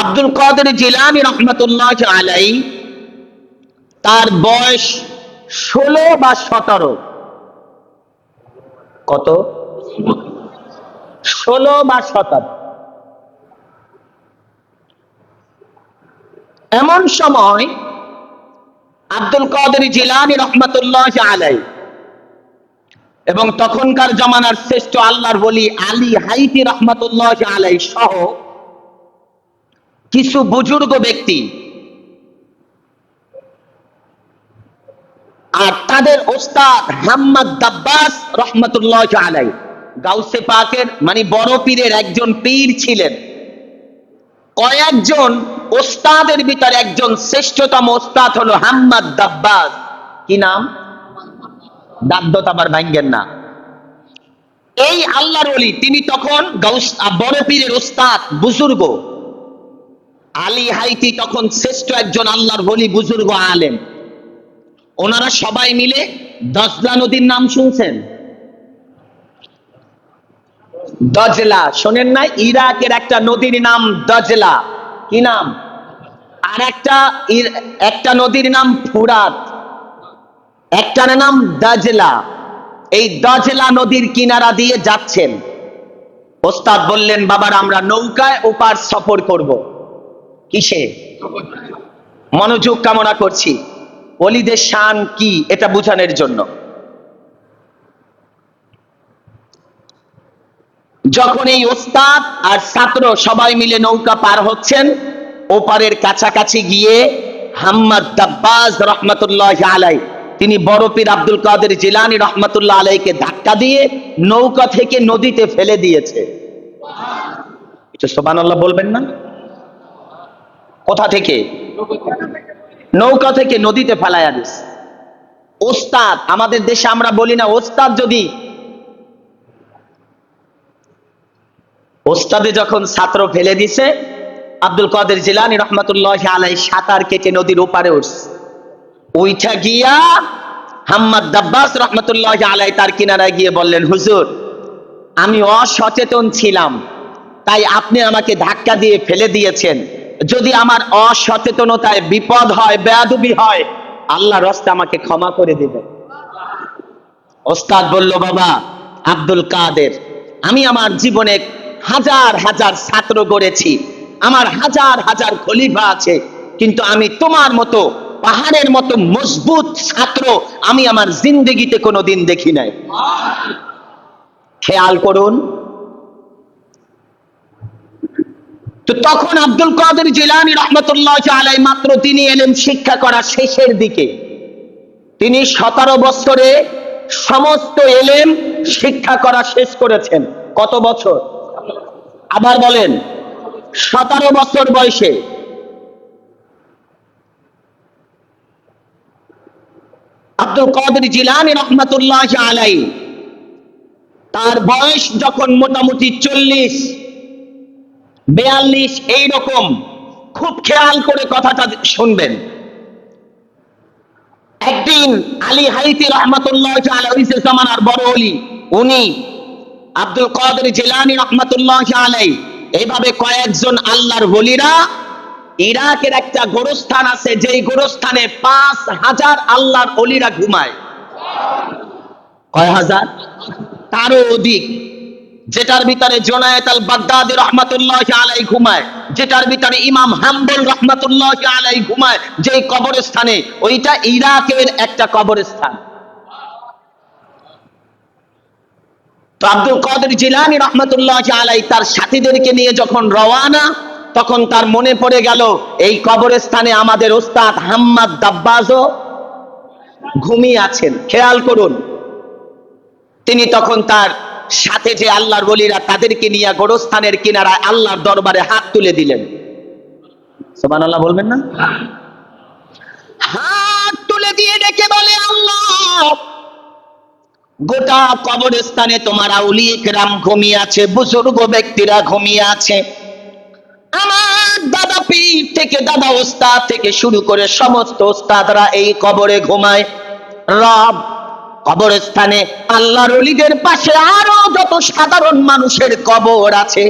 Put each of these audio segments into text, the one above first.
আব্দুল কাদের জিলানি রহমতুল্লাহ আলাই তার বয়স ষোলো বা সতেরো। কত? ষোলো বা সতেরো। এমন সময় আব্দুল কাদের জিলানি রহমতুল্লাহ আলাই এবং তখনকার জমানার শ্রেষ্ঠ আল্লাহর বলি আলী হাইতি রহমতুল্লাহ আলাই সহ কিছু বুজুর্গ ব্যক্তি আর তাদের ওস্তাদ হাম্মদ দাব্বাস রহমতুল্লাহ আলাই। গাউসে পাকের মানে বড় পীরের একজন পীর ছিলেন। কয়েকজন ওস্তাদের ভিতরে একজন শ্রেষ্ঠতম ওস্তাদ হলো হাম্মদ দাব্বাস। কি নাম? দাদ্দত আবার ভাঙ্গেন না। এই আল্লাহর ওলি, তিনি তখন গাউস বড় পীরের ওস্তাদ, বুজুর্গ। আলী হাইতি তখন শ্রেষ্ঠ একজন আল্লাহর বলি, বুজুর্গ, আলেম। ওনারা সবাই মিলে দজলা নদীর নাম শুনছেন? দজলা। শোনেন না, ইরাকের একটা নদীর নাম দজলা। কি নাম? আর একটা একটা নদীর নাম ফুরাত। একটার নাম দজলা। এই দজলা নদীর কিনারা দিয়ে যাচ্ছেন। ওস্তাদ বললেন, বাবার, আমরা নৌকায় ওপার সফর করব। কিসে? মনোযোগ কামনা করছি। অলিদের শান কি এটা বোঝানোর জন্য। যখন এই ওস্তাদ আর ছাত্র সবাই মিলে নৌকা পার হচ্ছেন, ওপারের কাছাকাছি গিয়ে হাম্মদ দাব্বাস রহমতুল্লাহ আলাই তিনি বড় পীর আব্দুল কাদের জিলানি রহমতুল্লাহ আলাইকে ধাক্কা দিয়ে নৌকা থেকে নদীতে ফেলে দিয়েছে। সোবানাল্লাহ বলবেন না? কোথা থেকে? নৌকা থেকে নদীতে ফেলাইয়া দিস ওস্তাদ, আমাদের দেশে আমরা বলি না, ওস্তাদ যদি ওস্তাদে যখন ছাত্র ফেলে দিছে, আব্দুল কাদের জিলানি রহমতুল্লাহ আলাই সাঁতার কেটে নদীর ওপারে উঠছে। ওইটা গিয়া হাম্মদ দাব্বাস রহমতুল্লাহ আলাই তার কিনারায় গিয়ে বললেন, হুজুর, আমি অসচেতন ছিলাম, তাই আপনি আমাকে ধাক্কা দিয়ে ফেলে দিয়েছেন। যদি আমার অসচেতনতায় বিপদ হয়, বেয়াদুবি হয় আল্লাহ রস্তে আমাকে ক্ষমা করে দিবেন ওস্তাদ বলল, বাবা, আব্দুল কাদের, আমি আমার জীবনে হাজার হাজার ছাত্র গড়েছি, আমার হাজার হাজার খলিফা আছে, কিন্তু আমি তোমার মতো পাহাড়ের মতো মজবুত ছাত্র আমি আমার জিন্দগিতে কোনোদিন দেখি নাই। খেয়াল করুন তো তখন আব্দুল কাদের জিলানি রহমতুল্লাহ আলাই মাত্র তিনি এলেন শিক্ষা করা শেষের দিকে। তিনি সতেরো বছরে সমস্ত এলেম শিক্ষা করা শেষ করেছেন। কত বছর? আবার বলেন, সতেরো বছর বয়সে। আব্দুল কাদের জিলানি রহমতুল্লাহ আলাই, তার বয়স যখন মোটামুটি চল্লিশ বেয়াল্লিশ এইরকম খুব খেয়াল করে কথাটা শুনবেন। একদিন আলী হাইতি রহমতুল্লাহ জামানার বড় অলি, উনি আব্দুল কাদের জেলানি রহমতুল্লাহ আলাই এইভাবে কয়েকজন আল্লাহর বলিরা ইরাকের একটা গোরস্থান আছে, যেই গোরস্থানে পাঁচ হাজার আল্লাহর অলিরা ঘুমায়। কয় হাজার? তারও অধিক। যেটার ভিতরে জোনায়েত আল বাগদাদি রহমাতুল্লাহ আলাই ঘুমায়, যেটার ভিতরে ইমাম হাম্বল রহমাতুল্লাহ আলাই ঘুমায় যে কবরস্থানে, ওইটা ইরাকের একটা কবরস্থান। তো আব্দুল কাদের জিলানি আলাই তার সাথীদেরকে নিয়ে যখন রওয়ানা, তখন তার মনে পড়ে গেল, এই কবরস্থানে আমাদের ওস্তাদ হাম্মাদ দাব্বাজও ঘুমিয়ে আছেন। খেয়াল করুন, তিনি তখন তার সাথে যে আল্লাহর বলিরা তাদেরকে নিয়ে গোরস্থানের কিনারায় আল্লাহর দরবারে হাত তুলে দিলেন। সোমান আল্লাহ বলবেন না? হাত তুলে দিয়ে ডেকে বলে, আল্লাহ, গোটা কবরস্থানে তোমার আউলিয়ে কেরাম ঘুমিয়ে আছে, বুজুর্গ ব্যক্তিরা ঘুমিয়ে আছে। আমার দাদা পীর থেকে দাদা ওস্তাদ থেকে শুরু করে সমস্ত ওস্তাদরা এই কবরে ঘুমায়। রব কবরস্থানে আল্লাহর অলিদের পাশে আরও যত সাধারণ মানুষের কবর আছে,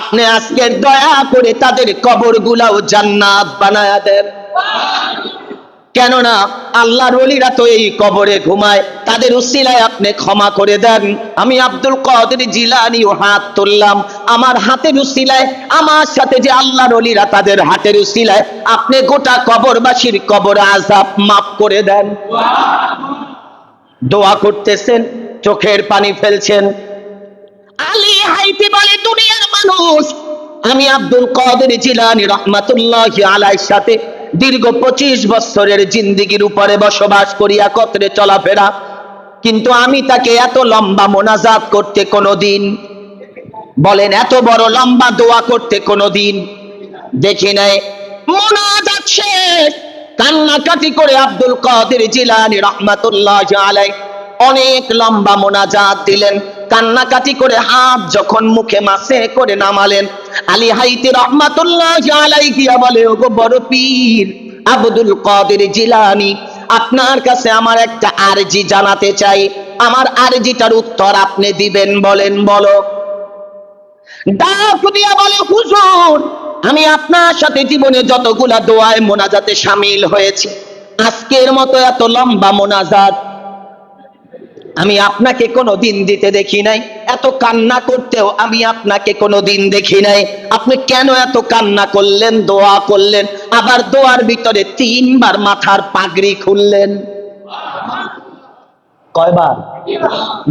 আপনি আজকে দয়া করে তাদের কবর গুলাও জান্নাত বানায়া দেন। কেননা আল্লাহর ওলিরা তো এই কবরে ঘুমায়, তাদের উসিলায় আপনি ক্ষমা করে দেন। আমি আব্দুল কাদের জিলানি ও হাত তুললাম, আমার হাতের উসিলায়, আমার সাথে যে আল্লাহর ওলিরা তাদের হাতের উসিলায়, আপনি গোটা কবরবাসীর কবর আজাব মাফ করে দেন। দোয়া করতেছেন, চোখের পানি ফেলছেন। আলী হাইতে বলে, দুনিয়ার মানুষ, আমি আব্দুল কাদের জিলানি রহমাতুল্লাহ আলাইহির সাথে দীর্ঘ পঁচিশ বছরের জিন্দিগির উপরে বসবাস করিয়া কতরে চলাফেরা। কিন্তু আমি তাকে এত লম্বা মোনাজাত করতে কোনোদিন, বলেন, এত বড় লম্বা দোয়া করতে কোনোদিন দেখি নাই। মোনাজাত শেষ। কান্নাকাটি করে আব্দুল কাদের জিলানি রহমাতুল্লাহ আলাই অনেক লম্বা মোনাজাত দিলেন। কান্নাকাটি করে হাত যখন মুখে মাসে করে নামালেন। আলী হাইতে রহমাতুল্লাহ আলাই গিয়া বলে, ওগো বড় পীর আব্দুল কাদের জিলানি, আপনার কাছে আমার একটা আরজি জানাতে চাই। আমার আরজিটার উত্তর আপনি দিবেন বলেন, বলো। ডাক দিয়া বলে, হুজুর আমি আপনার সাথে জীবনে যতগুলা দোয়ায় মোনাজাতে সামিল হয়েছে, আজকের মতো এত লম্বা মোনাজাত আমি আপনাকে কোনো দিন দিতে দেখি নাই। এত কান্না করতেও আমি আপনাকে কোনো দিন দেখি নাই। আপনি কেন এত কান্না করলেন, দোয়া করলেন? আবার দোয়ার ভিতরে তিনবার মাথার পাগড়ি খুললেন। কয়বার?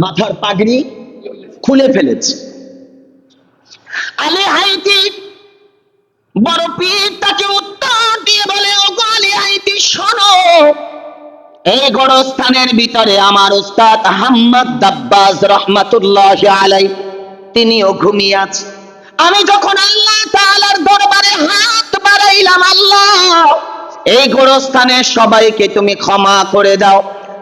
মাথার পাগড়ি খুলে ফেলেছে। আলে হাইতি বড় পীর তাকে উত্তর দিয়ে বলে, ও গো আলে হাইতি শোনো। এই গড়স্থানের ভিতরে আমার উস্তাদ আহম্মদ দাব্বাস রহমাতুল্লাহ আলাই তিনিও ঘুমিয়ে আছে। আমি যখন আল্লাহ তাআলার দরবারে হাত বাড়াইলাম, আল্লাহ, এই গোরস্থানে সবাইকে তুমি ক্ষমা করে দাও।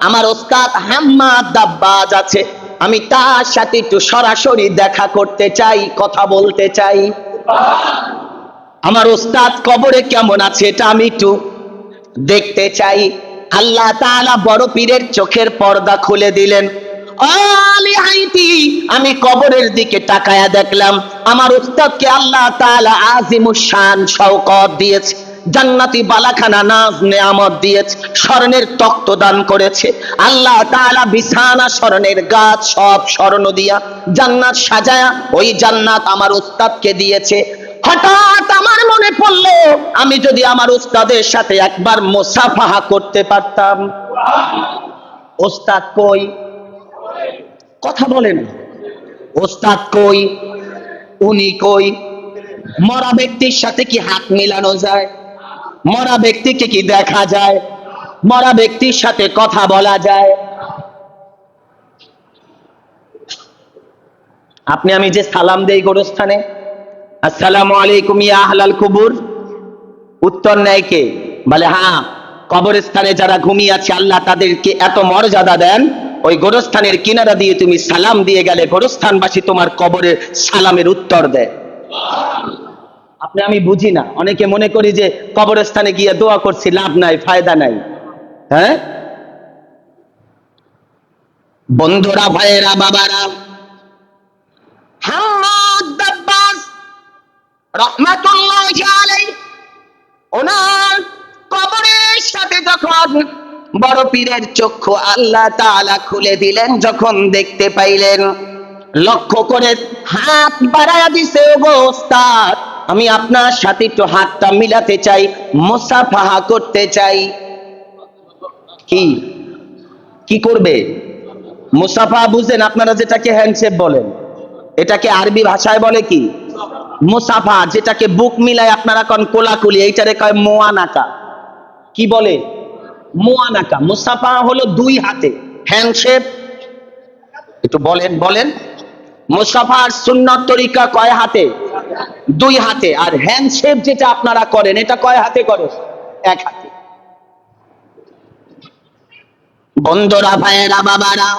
আমার ওস্তাদ হাম্মাদ দাব্বাজ আছে। আমি তার সাথে একটু সরাসরি দেখা করতে চাই, কথা বলতে চাই। আমার ওস্তাদ কবরে কেমন আছে এটা আমি একটু দেখতে চাই। আল্লাহ তাআলা বড় পীরের চোখের পর্দা খুলে দিলেন। আমি কবরের দিকে তাকায়া দেখলাম, আমার উস্তাদকে আল্লাহ তাআলা আজিমুস শান শওকত দিয়েছে, জান্নাতি বালাখানা নাজ নেয়ামত দিয়েছে, স্বর্ণের তক্ত দান করেছে। আল্লাহ তাআলা বিছানা স্বর্ণের গাছ সব স্বর্ণ দিয়া জান্নাত সাজায়া ওই জান্নাত আমার উস্তাদকে দিয়েছে। হঠাৎ আমার মনে পড়ল, আমি যদি আমার উস্তাদের সাথে একবার মোসাফাহা করতে পারতাম। ওস্তাদ কই? কথা বলেন। ওস্তাদ কই? উনি কই? মরা ব্যক্তির সাথে কি হাত মিলানো যায়? মরা ব্যক্তিকে কি দেখা যায়? মরা ব্যক্তির সাথে কথা বলা যায়? আপনি আমি যে সালাম দেই গোরস্থানে আসসালামু আলাইকুম ইয়া আহলাল কুবুর। উত্তর নেয় কে? বলে হ্যাঁ কবরস্থানে যারা ঘুমিয়ে আছে, আল্লাহ তাদেরকে এত মর্যাদা দেন। ওই গোরস্থানের কিনারা দিয়ে তুমি সালাম দিয়ে গেলে গোরস্থানবাসী তোমার কবরের সালামের উত্তর দেয়। আপনি, আমি বুঝি না। অনেকে মনে করি যে কবরস্থানে গিয়ে দোয়া করছি, লাভ নাই, ফায়দা নাই। হ্যাঁ? বন্ধুরা, ভাইয়েরা, বাবারা হাম্মাদ দাব্বাস রহমাতুল্লাহ আলাই ওনার কবরের সাথে যখন বড় পীরের চক্ষু আল্লাহ তাআলা খুলে দিলেন, যখন দেখতে পাইলেন, লক্ষ্য করে হাত বাড়ায়া দিছে ওস্তাদ, আমি আপনার সাথে একটু হাতটা মিলাতে চাই, মুসাফাহা করতে চাই। কি? কি করবে? মুসাফা বুঝেন, আপনারা যেটাকে হ্যান্ডশেপ বলেন, এটাকে আরবি ভাষায় বলে কি? মুসাফা, যেটাকে বুক মিলায় আপনারা কন কোলাকুলি, এইটারে কয় মোয়ানাকা। কি বলে? মোয়ানাকা। মুসাফা হলো দুই হাতে। হ্যান্ডশেপ। একটু বলেন বলেন। মুসাফার সুন্নত তরিকা কয় হাতে? দুই হাতে। আর হ্যান্ডশেপ যেটা আপনারা করেন, এটা কয় হাতে করে? এক হাতে। বন্ধুরা, ভাইয়েরা, বাবারা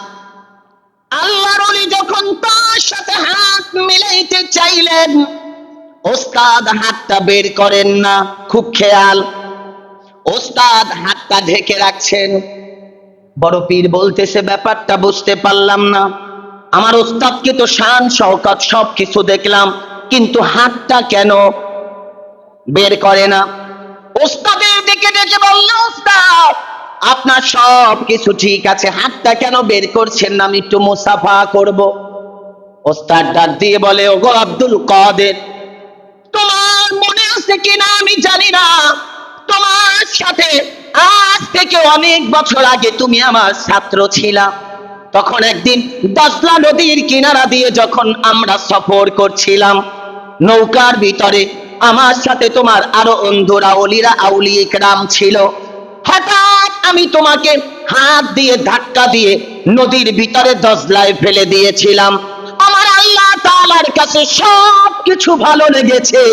আল্লাহর ওলি যখন তার সাথে হাত মিলাইতে চাইলেন, ওস্তাদ হাতটা বের করেন না, খুব খেয়াল। ওস্তাদ হাতটা ঢেকে রাখছেন। বড় পীর বলতেছে, ব্যাপারটা বুঝতে পারলাম না। আমার ওস্তাদকে তো শান, শওকত সব কিছু দেখলাম, কিন্তু হাতটা কেন বের করে না? ওস্তাদের দিকে ডেকে বলল ওস্তাদ আপনার সব কিছু ঠিক আছে। হাতটা কেন বের করছেন আমি একটু মুসাফা করব। ওস্তাদ ডাক দিয়ে বলে, ওগো আব্দুল কাদের, তোমার মনে আছে কিনা আমি জানি না। তোমার সাথে আজ থেকে অনেক বছর আগে তুমি আমার ছাত্র ছিলা। তখন একদিন দশলা নদীর কিনারা দিয়ে যখন আমরা সফর করছিলাম, নৌকার ভিতরে আমার সাথে তোমার আরও অন্ধুরা অলিরা আউলি ইকরাম ছিল। হঠাৎ আমি তোমাকে হাত দিয়ে, ধাক্কা দিয়ে নদীর ভিতরে দশলায় ফেলে দিয়েছিলাম। আমার আল্লাহ তাআলার কাছে সব কিছু ভালো লেগেছে।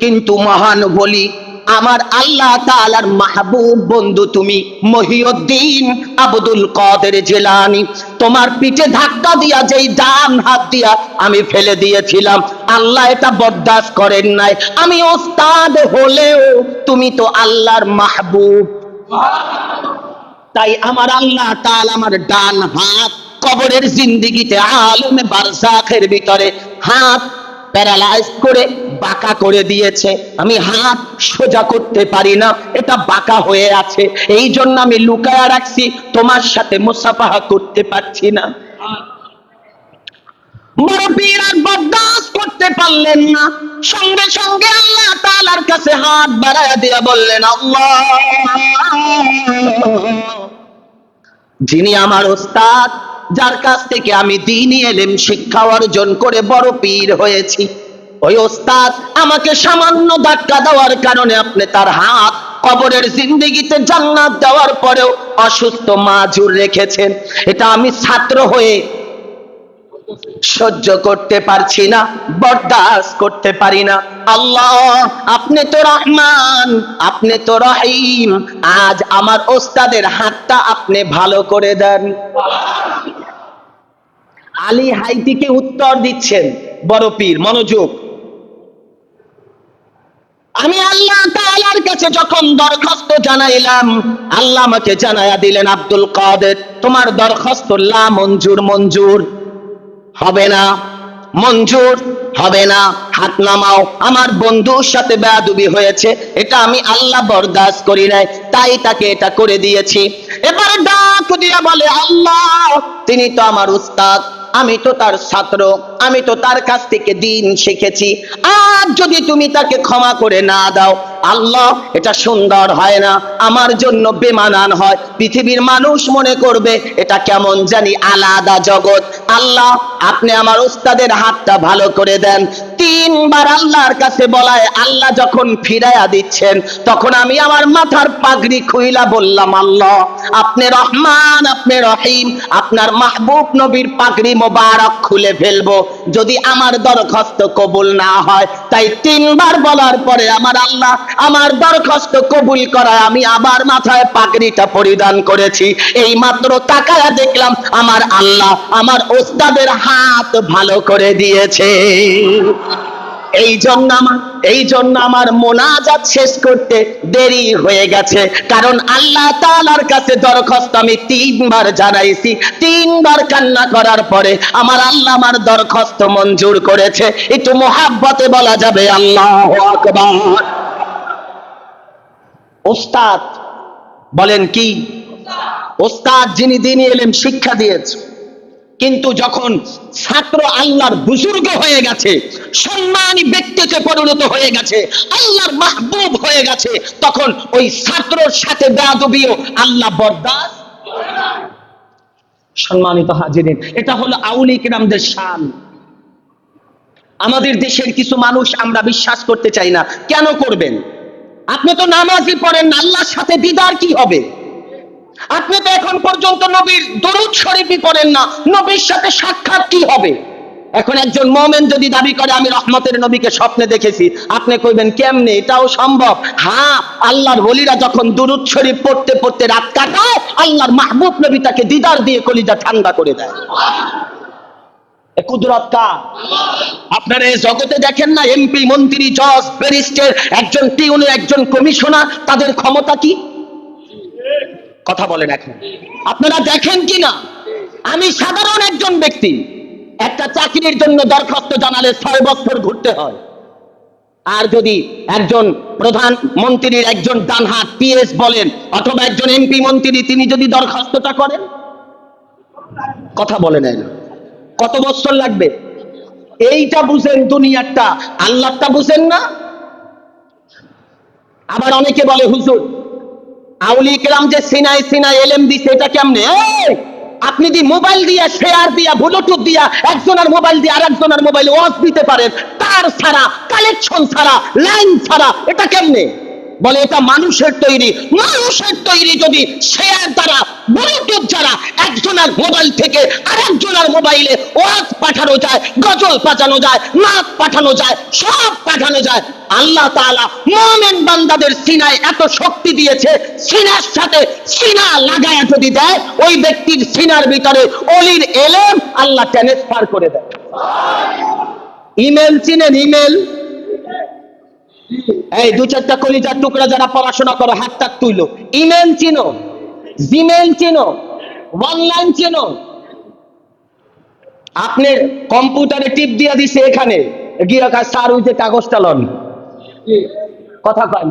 কিন্তু মহান বলি, আমার আল্লাহ তাআলার মাহবুব বন্ধু তুমি মহিউদ্দিন আব্দুল কাদের জেলানি। তোমার পিঠে ধাক্কা দিয়া, যেই ডান হাত দিয়া আমি ফেলে দিয়েছিলাম। আল্লাহ এটা বরদাস্ত করেন নাই। আমি ওস্তাদ হলেও তুমি তো আল্লাহর মাহবুব। তাই আমার আল্লাহ তাআলা আমার ডান হাত কবরের জিন্দিগিতে আলমে বারজাখের ভিতরে হাত প্যারালাইজ করে বাঁকা করে দিয়েছে। আমি হাত সোজা করতে পারি না, এটা বাঁকা হয়ে আছে। এই জন্য আমি লুকায়া রাখছি, তোমার সাথে মুসাফাহা করতে পারছি না। মুরব্বীর বরদাস্ত করতে পারলেন না। সঙ্গে সঙ্গে আল্লাহ তাআলার কাছে হাত বাড়ায় দিয়া বললেন, আল্লাহ যিনি আমার ওস্তাদ, যার কাছ থেকে আমি দিনই এলেম শিক্ষা অর্জন করে বড় পীর হয়েছি। ওই ওস্তাদ আমাকে সামান্য ধাক্কা দেওয়ার কারণে আপনি তার হাত কবরের জিন্দেগিতে জান্নাত দেওয়ার পরেও অসুস্থ মাজুর রেখেছেন। এটা আমি ছাত্র হয়ে সহ্য করতে পারছি না, বরদাস্ত করতে পারি না। আল্লাহ, আপনি তো রহমান, আপনি তো রহিম, আজ আমার ওস্তাদের হাতটা আপনি ভালো করে দেন। আলী হাইতিকে উত্তর দিচ্ছেন, বড় পীর, মনোযোগ। আমি আল্লাহ তাআলার কাছে যখন দরখাস্ত জানাইলাম, আল্লাহ আমাকে জানায়া দিলেন, আব্দুল কাদের, তোমার দরখাস্ত লা মঞ্জুর মঞ্জুর। হবে না। মঞ্জুর হবে না। হাত নামাও। আমার বন্ধুর সাথে বেয়াদুবি হয়েছে। এটা আমি আল্লাহ বরদাস্ত করি নাই। তাই তাকে এটা করে দিয়েছি। এবার ডাক দিয়া বলে, আল্লাহ, তিনি তো আমার উস্তাদ। আমি তো তার ছাত্র। আমি তো তার কাছ থেকে দিন শিখেছি। আর যদি তুমি তাকে ক্ষমা করে না দাও আল্লাহ, এটা সুন্দর হয় না, আমার জন্য বেমানান হয়। পৃথিবীর মানুষ মনে করবে, এটা কেমন জানি আলাদা জগৎ। আল্লাহ, আপনি আমার উস্তাদের হাতটা ভালো করে দেন। তিনবার আল্লাহর কাছে বলায়, আল্লাহ যখন ফিরাইয়া দিচ্ছেন, তখন আমি আমার মাথার পাগড়ি খুইলা বললাম, আল্লাহ, আপনি রহমান, আপনি রহিম, আপনার মাহবুব নবীর পাগড়ি মোবারক খুলে ফেলব। যদি আমার দরখাস্ত কবুল না হয়, তাই তিনবার বলার পরে আমার আল্লাহ আমার দরখাস্ত কবুল করায় আমি আবার মাথায় পাগড়িটা পরিধান করেছি। এই মাত্র তাকায়া দেখলাম আমার আল্লাহ আমার ওস্তাদের হাত ভালো করে দিয়েছে। এই জন্য আমার, এই জন্য আমার মোনাজাত শেষ করতে দেরি হয়ে গেছে। কারণ আল্লাহ তাআলার কাছে দরখাস্ত আমি তিনবার জানাইছি। তিনবার কান্না করার পরে আমার আল্লাহ আমার দরখাস্ত মঞ্জুর করেছে। একটু মোহাব্বতে বলা যাবে, আল্লাহ আকবার। ওস্তাদ বলেন কি? ওস্তাদ যিনি দিনই এলেন শিক্ষা দিয়েছে, কিন্তু যখন ছাত্র আল্লাহর বুজুর্গ হয়ে গেছে, সম্মানী ব্যক্তিতে পরিণত হয়ে গেছে, আল্লাহর মাহবুব হয়ে গেছে, তখন ওই ছাত্রর সাথে বেয়াদবিও আল্লাহ বরদাস্ত সম্মানিত হাজিরিন, এটা হলো আউলি কিরামদের শান। আমাদের দেশের কিছু মানুষ আমরা বিশ্বাস করতে চাই না। কেন করবেন? আপনি তো নামাজই পড়েন আল্লাহর সাথে দিদার কি হবে? আপনি তো এখন পর্যন্ত নবীর দরুদ শরীফই পড়েন না, নবীর সাথে সাক্ষাৎ কি হবে? এখন একজন মোমেন যদি দাবি করে, আমি রহমতের নবীকে স্বপ্নে দেখেছি, আপনি কইবেন, কেমনে? এটাও সম্ভব? হ্যাঁ আল্লাহর বলিরা যখন দুরুদ শরীফ পড়তে পড়তে রাত কাটায়, আল্লাহর মাহবুব নবী তাকে দিদার দিয়ে কলিজা ঠান্ডা করে দেয়। কুদরত কার আপনারা এই জগতে দেখেন না, এমপি, মন্ত্রী, জজ, ব্যারিস্টার, একজন টিউনের একজন কমিশনার, তাদের ক্ষমতা কি? কথা বলেন এখন। আপনারা দেখেন কি না? আমি সাধারণ একজন ব্যক্তি। একটা চাকরির জন্য দরখাস্ত জানালে ছয় বছর ঘুরতে হয়। আর যদি একজন প্রধান মন্ত্রীর একজন ডানহাত পিএস বলেন, অথবা একজন এমপি মন্ত্রী, তিনি যদি দরখাস্তটা করেন? কথা বলে নেন কত বছর লাগবে? এইটা বুঝেন দুনিয়ারটা। আল্লাহটা বুঝেন না? আবার অনেকে বলে, হুজুর আউলি কেরাম যে সিনাই সিনাই এলএম দিছে, এটা কেমনে? আপনি দি মোবাইল দিয়া শেয়ার দিয়া ব্লুটুথ দিয়া, একজনের মোবাইল দিয়ে আরেকজনের মোবাইলে ওয়াজ দিতে পারেন, তার ছাড়া কালেকশন ছাড়া লাইন ছাড়া, এটা কেমনে? বলে, এটা মানুষের তৈরি। মানুষের তৈরি যদি শেয়ার দ্বারা ব্লুটুথ ছাড়া একজনের মোবাইল থেকে আরেকজনের মোবাইলে ওয়াজ পাঠানো যায়, গজল পাঠানো যায়, নাচ পাঠানো যায়, সব পাঠানো যায়, আল্লাহ বান্দাদের সিনায় এত শক্তি দিয়েছে, সিনার সাথে সিনা লাগায় দেয়, ওই ব্যক্তির সিনার ভিতরে অলির এলেম আল্লাহ ট্রান্সফার করে দেয়। ইমেল চিনেন, ইমেল? এই দু চারটা কলিজার টুকরা যারা পড়াশোনা করো হাত তুইলো ইমেল চিনো? জিমেল চেনো, অনলাইন চেনো। আপনার কম্পিউটারে টিপ দিয়া দিছে এখানে, গিয়ে স্যার, ওই যে কাগজটা লন কথা কয়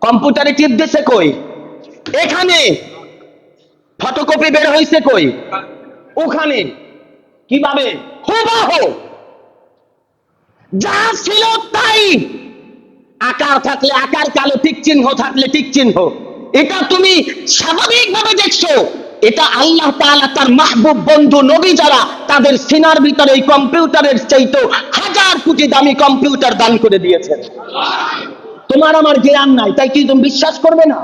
কম্পিউটারে টিপ দিছে কই? এখানে। ফটোকপি বের হইছে কই? ওখানে। কীভাবে? হুবাহ। যা ছিল তাই। আকার থাকলে আকার, কালো টিক চিহ্ন থাকলে টিক চিহ্ন এটা তুমি স্বাভাবিকভাবে দেখছ। এটা আল্লাহ তাআলা তার মাহবুব বন্ধু নবী যারা তাদের সিনার ভিতরে এই কম্পিউটারের চাইতো হাজার কোটি দামি কম্পিউটার দান করে দিয়েছেন তোমার আমার জ্ঞান নাই, তাই কি তুমি বিশ্বাস করবে না?